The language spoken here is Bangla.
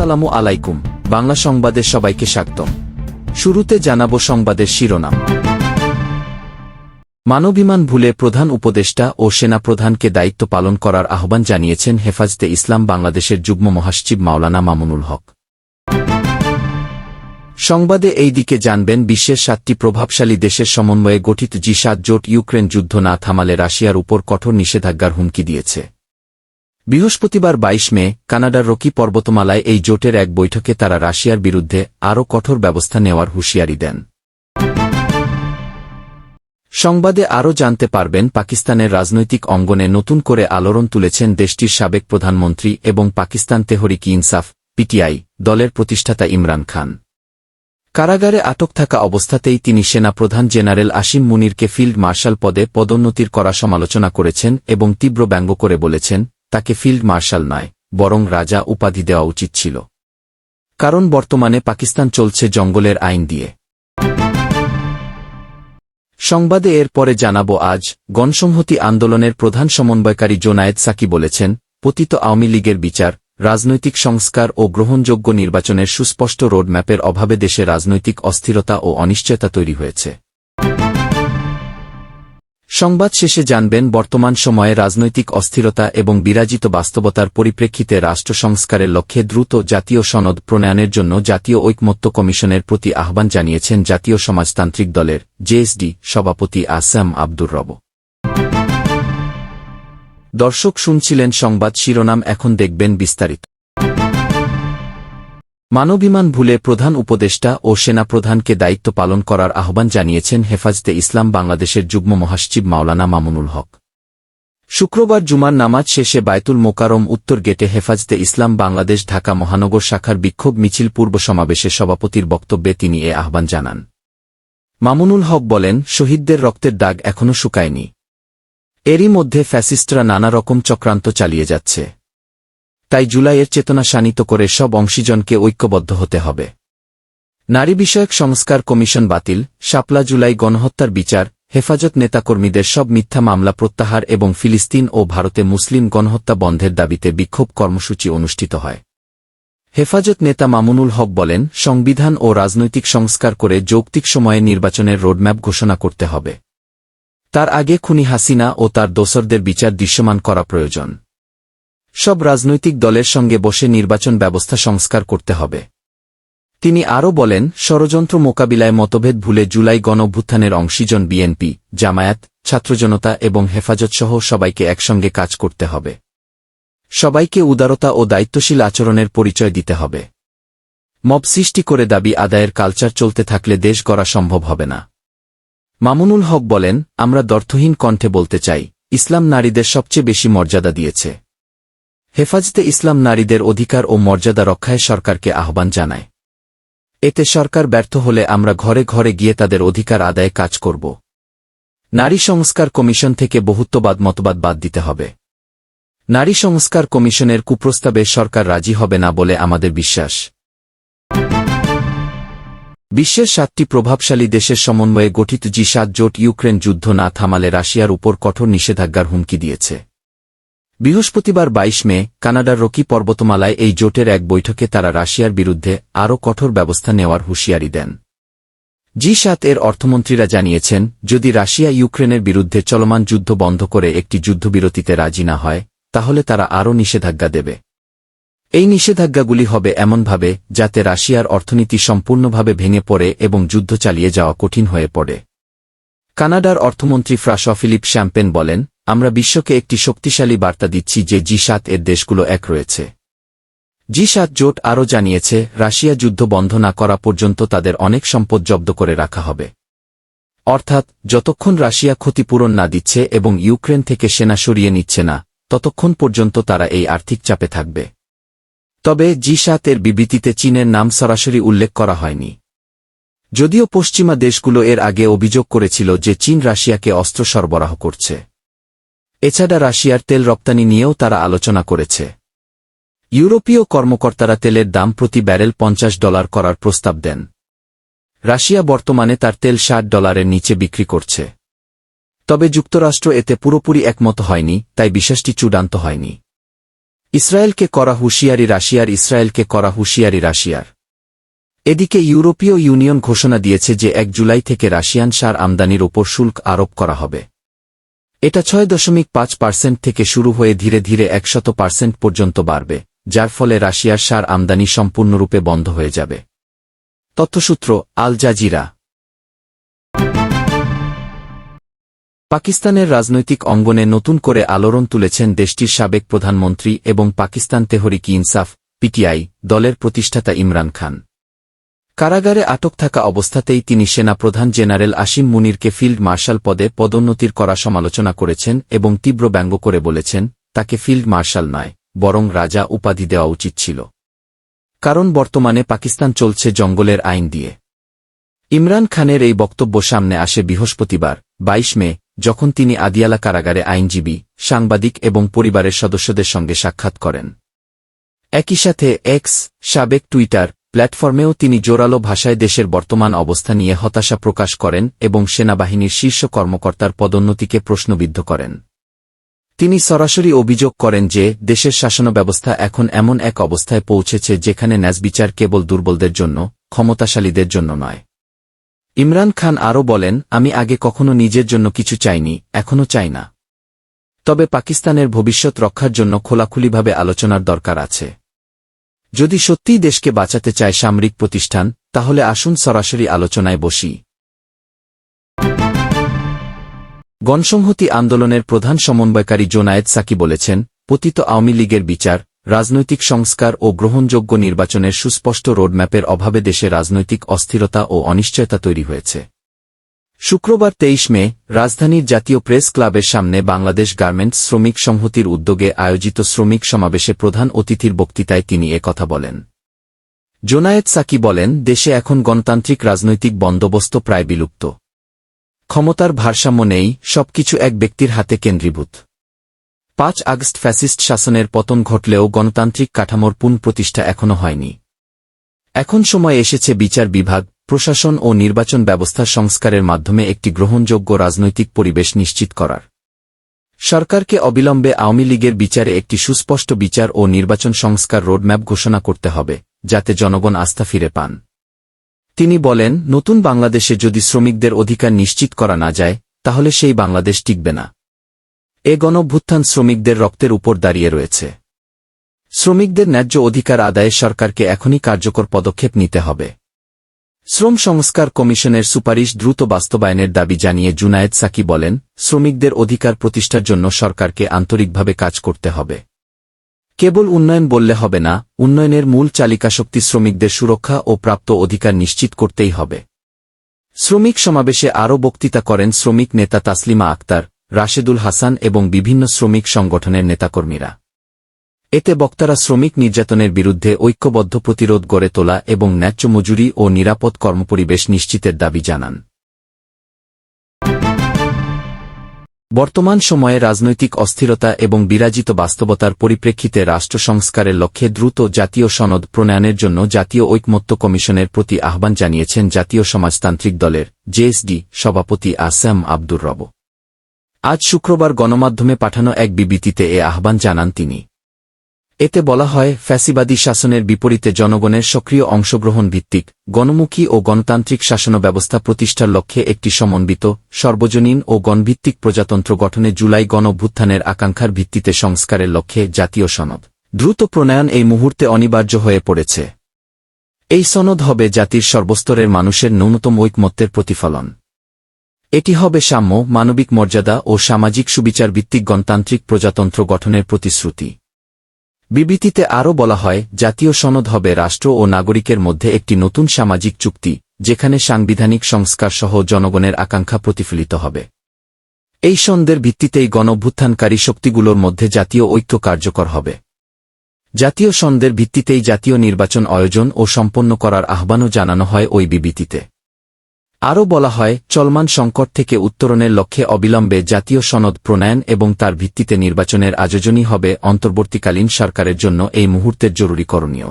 আসসালামু আলাইকুম। বাংলা সংবাদে সবাইকে স্বাগতম। শুরুতে জানাব সংবাদের শিরোনাম। মানবিমান ভুলে প্রধান উপদেষ্টা ও সেনাপ্রধানকে দায়িত্ব পালন করার আহ্বান জানিয়েছেন হেফাজতে ইসলাম বাংলাদেশের যুগ্ম মহাসচিব মাওলানা মামুনুল হক। সংবাদে এই দিকে জানবেন বিশ্বের সাতটি প্রভাবশালী দেশের সমন্বয়ে গঠিত জি জোট ইউক্রেন যুদ্ধ না থামালে রাশিয়ার উপর কঠোর নিষেধাজ্ঞার হুমকি দিয়েছে। বৃহস্পতিবার ২২ মে, কানাডার রকি পর্বতমালায় এই জোটের এক বৈঠকে তারা রাশিয়ার বিরুদ্ধে আরও কঠোর ব্যবস্থা নেওয়ার হুঁশিয়ারি দেন। সংবাদে আরও জানতে পারবেন, পাকিস্তানের রাজনৈতিক অঙ্গনে নতুন করে আলোড়ন তুলেছেন দেশটির সাবেক প্রধানমন্ত্রী এবং পাকিস্তান তেহরিক ইনসাফ, পিটিআই, দলের প্রতিষ্ঠাতা ইমরান খান। কারাগারে আটক থাকা অবস্থাতেই তিনি সেনা প্রধান জেনারেল আসিম মুনিরকে ফিল্ড মার্শাল পদে পদোন্নতির করা সমালোচনা করেছেন এবং তীব্র ব্যঙ্গ করে বলেছেন তাকে ফিল্ড মার্শাল নয়, বরং রাজা উপাধি দেওয়া উচিত ছিল। কারণ বর্তমানে পাকিস্তান চলছে জঙ্গলের আইন দিয়ে। সংবাদে এর পরে জানাব আজ, গণসংহতি আন্দোলনের প্রধান সমন্বয়কারী জোনায়েদ সাকি বলেছেন, পতিত আওয়ামী লীগের বিচার, রাজনৈতিক সংস্কার ও গ্রহণযোগ্য নির্বাচনের সুস্পষ্ট রোডম্যাপের অভাবে দেশে রাজনৈতিক অস্থিরতা ও অনিশ্চয়তা তৈরি হয়েছে। সংবাদ শেষে জানবেন, বর্তমান সময়ে রাজনৈতিক অস্থিরতা এবং বিরাজিত বাস্তবতার পরিপ্রেক্ষিতে রাষ্ট্র সংস্কারের লক্ষ্যে দ্রুত জাতীয় সনদ প্রণয়নের জন্য জাতীয় ঐকমত্য কমিশনের প্রতি আহ্বান জানিয়েছেন জাতীয় সমাজতান্ত্রিক দলের জেএসডি সভাপতি আসাম আব্দুর রব। দর্শক শুনছিলেন সংবাদ শিরোনাম, এখন দেখবেন বিস্তারিত। মানবিমান ভুলে প্রধান উপদেষ্টা ও সেনাপ্রধানকে দায়িত্ব পালন করার আহ্বান জানিয়েছেন হেফাজতে ইসলাম বাংলাদেশের যুগ্ম মহাসচিব মাওলানা মামুনুল হক। শুক্রবার জুমার নামাজ শেষে বায়তুল মোকারম উত্তর গেটে হেফাজতে ইসলাম বাংলাদেশ ঢাকা মহানগর শাখার বিক্ষোভ মিছিল পূর্ব সমাবেশে সভাপতির বক্তব্যে তিনি এ আহ্বান জানান। মামুনুল হক বলেন, শহীদদের রক্তের দাগ এখনও শুকায়নি। এরই মধ্যে ফ্যাসিস্টরা নানা রকম চক্রান্ত চালিয়ে যাচ্ছে। তাই জুলাইয়ের চেতনা শানিত করে সব অংশীজনকে ঐক্যবদ্ধ হতে হবে। নারী বিষয়ক সংস্কার কমিশন বাতিল, শাপলা জুলাই গণহত্যার বিচার, হেফাজত নেতাকর্মীদের সব মিথ্যা মামলা প্রত্যাহার এবং ফিলিস্তিন ও ভারতে মুসলিম গণহত্যা বন্ধের দাবিতে বিক্ষোভ কর্মসূচি অনুষ্ঠিত হয়। হেফাজত নেতা মামুনুল হক বলেন, সংবিধান ও রাজনৈতিক সংস্কার করে যৌক্তিক সময়ে নির্বাচনের রোডম্যাপ ঘোষণা করতে হবে। তার আগে খুনি হাসিনা ও তার দোসরদের বিচার দৃশ্যমান করা প্রয়োজন। সব রাজনৈতিক দলের সঙ্গে বসে নির্বাচন ব্যবস্থা সংস্কার করতে হবে। তিনি আরও বলেন, ষড়যন্ত্র মোকাবিলায় মতভেদ ভুলে জুলাই গণভ্যুত্থানের অংশীজন বিএনপি, জামায়াত, ছাত্রজনতা এবং হেফাজতসহ সবাইকে একসঙ্গে কাজ করতে হবে। সবাইকে উদারতা ও দায়িত্বশীল আচরণের পরিচয় দিতে হবে। মব সৃষ্টি করে দাবি, আদায়ের কালচার চলতে থাকলে দেশ গড়া সম্ভব হবে না। মামুনুল হক বলেন, আমরা দর্থহীন কণ্ঠে বলতে চাই, ইসলাম নারীদের সবচেয়ে বেশি মর্যাদা দিয়েছে। হেফাজতে ইসলাম নারীদের অধিকার ও মর্যাদা রক্ষায় সরকারকে আহ্বান জানায়। এতে সরকার ব্যর্থ হলে আমরা ঘরে ঘরে গিয়ে তাদের অধিকার আদায়ে কাজ করব। নারী সংস্কার কমিশন থেকে বহুত্ববাদ মতবাদ বাদ দিতে হবে। নারী সংস্কার কমিশনের কুপ্রস্তাবে সরকার রাজি হবে না বলে আমাদের বিশ্বাস। বিশ্বের সাতটি প্রভাবশালী দেশের সমন্বয়ে গঠিত জি সাত জোট ইউক্রেন যুদ্ধ না থামালে রাশিয়ার উপর কঠোর নিষেধাজ্ঞার হুমকি দিয়েছে। বৃহস্পতিবার ২২ মে, কানাডার রকি পর্বতমালায় এই জোটের এক বৈঠকে তারা রাশিয়ার বিরুদ্ধে আরও কঠোর ব্যবস্থা নেওয়ার হুঁশিয়ারি দেন। জি সাত এর অর্থমন্ত্রীরা জানিয়েছেন, যদি রাশিয়া ইউক্রেনের বিরুদ্ধে চলমান যুদ্ধ বন্ধ করে একটি যুদ্ধবিরতিতে রাজি না হয়, তাহলে তারা আরও নিষেধাজ্ঞা দেবে। এই নিষেধাজ্ঞাগুলি হবে এমনভাবে, যাতে রাশিয়ার অর্থনীতি সম্পূর্ণভাবে ভেঙে পড়ে এবং যুদ্ধ চালিয়ে যাওয়া কঠিন হয়ে পড়ে। কানাডার অর্থমন্ত্রী ফ্রাশ ফিলিপ শ্যাম্পেন বলেন আমরা বিশ্বকে একটি শক্তিশালী বার্তা দিচ্ছি যে জি সাত এর দেশগুলো এক রয়েছে। জি সাত জোট আরও জানিয়েছে, রাশিয়া যুদ্ধ বন্ধ না করা পর্যন্ত তাদের অনেক সম্পদ জব্দ করে রাখা হবে। অর্থাৎ, যতক্ষণ রাশিয়া ক্ষতিপূরণ না দিচ্ছে এবং ইউক্রেন থেকে সেনা সরিয়ে নিচ্ছে না, ততক্ষণ পর্যন্ত তারা এই আর্থিক চাপে থাকবে। তবে জি সাত এর বিবৃতিতে চীনের নাম সরাসরি উল্লেখ করা হয়নি। যদিও পশ্চিমা দেশগুলো এর আগে অভিযোগ করেছিল যে চীন রাশিয়াকে অস্ত্র সরবরাহ করছে। এছাড়া রাশিয়ার তেল রপ্তানি নিয়েও তারা আলোচনা করেছে। ইউরোপীয় কর্মকর্তারা তেলের দাম প্রতি ব্যারেল পঞ্চাশ ডলার করার প্রস্তাব দেন। রাশিয়া বর্তমানে তার তেল ষাট ডলারের নিচে বিক্রি করছে। তবে যুক্তরাষ্ট্র এতে পুরোপুরি একমত হয়নি, তাই বিশ্বাসটি চূড়ান্ত হয়নি। ইসরায়েলকে করা হুঁশিয়ারি রাশিয়ার, ইসরায়েলকে করা হুঁশিয়ারি রাশিয়ার। এদিকে ইউরোপীয় ইউনিয়ন ঘোষণা দিয়েছে যে এক জুলাই থেকে রাশিয়ান সার আমদানির ওপর শুল্ক আরোপ করা হবে। এটা ছয় দশমিক পাঁচ পার্সেন্ট থেকে শুরু হয়ে ধীরে ধীরে একশত পার্সেন্ট পর্যন্ত বাড়বে, যার ফলে রাশিয়ার সার আমদানি সম্পূর্ণরূপে বন্ধ হয়ে যাবে। তথ্যসূত্র, আল জাজিরা। পাকিস্তানের রাজনৈতিক অঙ্গনে নতুন করে আলোড়ন তুলেছেন দেশটির সাবেক প্রধানমন্ত্রী এবং পাকিস্তান তেহরিক ইনসাফ, পিটিআই, দলের প্রতিষ্ঠাতা ইমরান খান। কারাগারে আটক থাকা অবস্থাতেই তিনি সেনা প্রধান জেনারেল আসিম মুনিরকে ফিল্ড মার্শাল পদে পদোন্নতির করা সমালোচনা করেছেন এবং তীব্র ব্যঙ্গ করে বলেছেন, তাকে ফিল্ড মার্শাল নয়, বরং রাজা উপাধি দেওয়া উচিত ছিল। কারণ বর্তমানে পাকিস্তান চলছে জঙ্গলের আইন দিয়ে। ইমরান খানের এই বক্তব্য সামনে আসে বৃহস্পতিবার ২২ মে, যখন তিনি আদিয়ালা কারাগারে আইনজীবী, সাংবাদিক এবং পরিবারের সদস্যদের সঙ্গে সাক্ষাৎ করেন। একই সাথে এক্স, সাবেক টুইটার প্ল্যাটফর্মেও তিনি জোরালো ভাষায় দেশের বর্তমান অবস্থা নিয়ে হতাশা প্রকাশ করেন এবং সেনাবাহিনীর শীর্ষ কর্মকর্তার পদোন্নতিকে প্রশ্নবিদ্ধ করেন। তিনি সরাসরি অভিযোগ করেন যে, দেশের শাসন ব্যবস্থা এখন এমন এক অবস্থায় পৌঁছেছে যেখানে ন্যাসবিচার কেবল দুর্বলদের জন্য, ক্ষমতাশালীদের জন্য নয়। ইমরান খান আরও বলেন, আমি আগে কখনো নিজের জন্য কিছু চাইনি, এখনও চাই না। তবে পাকিস্তানের ভবিষ্যৎ রক্ষার জন্য খোলাখুলিভাবে আলোচনার দরকার আছে। যদি সত্যিই দেশকে বাঁচাতে চায় সামরিক প্রতিষ্ঠান, তাহলে আসুন সরাসরি আলোচনায় বসি। গণসংহতি আন্দোলনের প্রধান সমন্বয়কারী জোনায়েদ সাকি বলেছেন, পতিত আওয়ামী লীগের বিচার, রাজনৈতিক সংস্কার ও গ্রহণযোগ্য নির্বাচনের সুস্পষ্ট রোডম্যাপের অভাবে দেশে রাজনৈতিক অস্থিরতা ও অনিশ্চয়তা তৈরি হয়েছে। শুক্রবার তেইশ মে, রাজধানীর জাতীয় প্রেস ক্লাবের সামনে বাংলাদেশ গার্মেন্টস শ্রমিক সংহতির উদ্যোগে আয়োজিত শ্রমিক সমাবেশে প্রধান অতিথির বক্তৃতায় তিনি কথা বলেন। জোনায়েদ সাকি বলেন, দেশে এখন গণতান্ত্রিক রাজনৈতিক বন্দোবস্ত প্রায় বিলুপ্ত। ক্ষমতার ভারসাম্য নেই, সবকিছু এক ব্যক্তির হাতে কেন্দ্রীভূত। পাঁচ আগস্ট ফ্যাসিস্ট শাসনের পতন ঘটলেও গণতান্ত্রিক কাঠামোর পুনঃপ্রতিষ্ঠা এখনও হয়নি। এখন সময় এসেছে বিচার বিভাগ প্রশাসন ও নির্বাচন ব্যবস্থা সংস্কারের মাধ্যমে একটি গ্রহণযোগ্য রাজনৈতিক পরিবেশ নিশ্চিত করার। সরকারকে অবিলম্বে আওয়ামী লীগের বিচারে একটি সুস্পষ্ট বিচার ও নির্বাচন সংস্কার রোডম্যাপ ঘোষণা করতে হবে, যাতে জনগণ আস্থা ফিরে পান। তিনি বলেন, নতুন বাংলাদেশে যদি শ্রমিকদের অধিকার নিশ্চিত করা না যায়, তাহলে সেই বাংলাদেশ টিকবে না। এ গণভ্যুত্থান শ্রমিকদের রক্তের উপর দাঁড়িয়ে রয়েছে। শ্রমিকদের ন্যায্য অধিকার আদায়ে সরকারকে এখনই কার্যকর পদক্ষেপ নিতে হবে। শ্রম সংস্কার কমিশনের সুপারিশ দ্রুত বাস্তবায়নের দাবি জানিয়ে জুনায়েদ সাকি বলেন, শ্রমিকদের অধিকার প্রতিষ্ঠার জন্য সরকারকে আন্তরিকভাবে কাজ করতে হবে। কেবল উন্নয়ন বললে হবে না, উন্নয়নের মূল চালিকাশক্তি শ্রমিকদের সুরক্ষা ও প্রাপ্ত অধিকার নিশ্চিত করতেই হবে। শ্রমিক সমাবেশে আরও বক্তৃতা করেন শ্রমিক নেতা তাসলিমা আক্তার, রাশেদুল হাসান এবং বিভিন্ন শ্রমিক সংগঠনের নেতাকর্মীরা। এতে বক্তারা শ্রমিক নির্যাতনের বিরুদ্ধে ঐক্যবদ্ধ প্রতিরোধ গড়ে তোলা এবং ন্যায্য মজুরি ও নিরাপদ কর্মপরিবেশ নিশ্চিতের দাবি জানান। বর্তমান সময়ে রাজনৈতিক অস্থিরতা এবং বিরাজিত বাস্তবতার পরিপ্রেক্ষিতে রাষ্ট্র সংস্কারের লক্ষ্যে দ্রুত জাতীয় সনদ প্রণয়নের জন্য জাতীয় ঐকমত্য কমিশনের প্রতি আহ্বান জানিয়েছেন জাতীয় সমাজতান্ত্রিক দলের জেএসডি সভাপতি আসাম আব্দুর রব। আজ শুক্রবার গণমাধ্যমে পাঠানো এক বিবৃতিতে এ আহ্বান জানান তিনি। এতে বলা হয়, ফ্যাসিবাদী শাসনের বিপরীতে জনগণের সক্রিয় অংশগ্রহণ ভিত্তিক, গণমুখী ও গণতান্ত্রিক শাসন ব্যবস্থা প্রতিষ্ঠার লক্ষ্যে একটি সমন্বিত, সর্বজনীন ও গণভিত্তিক প্রজাতন্ত্র গঠনে জুলাই গণভ্যুত্থানের আকাঙ্ক্ষার ভিত্তিতে সংস্কারের লক্ষ্যে জাতীয় সনদ। দ্রুত প্রণয়ন এই মুহূর্তে অনিবার্য হয়ে পড়েছে। এই সনদ হবে জাতির সর্বস্তরের মানুষের ন্যূনতম ঐকমত্যের প্রতিফলন। এটি হবে সাম্য, মানবিক মর্যাদা ও সামাজিক সুবিচার ভিত্তিক গণতান্ত্রিক প্রজাতন্ত্র গঠনের প্রতিশ্রুতি। বিবৃতিতে আরও বলা হয়, জাতীয় সনদ হবে রাষ্ট্র ও নাগরিকের মধ্যে একটি নতুন সামাজিক চুক্তি, যেখানে সাংবিধানিক সংস্কার সহ জনগণের আকাঙ্ক্ষা প্রতিফলিত হবে। এই সন্দের ভিত্তিতেই গণভ্যুত্থানকারী শক্তিগুলোর মধ্যে জাতীয় ঐক্য কার্যকর হবে। জাতীয় সন্দের ভিত্তিতেই জাতীয় নির্বাচন আয়োজন ও সম্পন্ন করার আহ্বানও জানানো হয় ওই বিবৃতিতে। আরও বলা হয়, চলমান সংকট থেকে উত্তরণের লক্ষ্যে অবিলম্বে জাতীয় সনদ প্রণয়ন এবং তার ভিত্তিতে নির্বাচনের আয়োজনই হবে অন্তর্বর্তীকালীন সরকারের জন্য এই মুহূর্তের জরুরি করণীয়।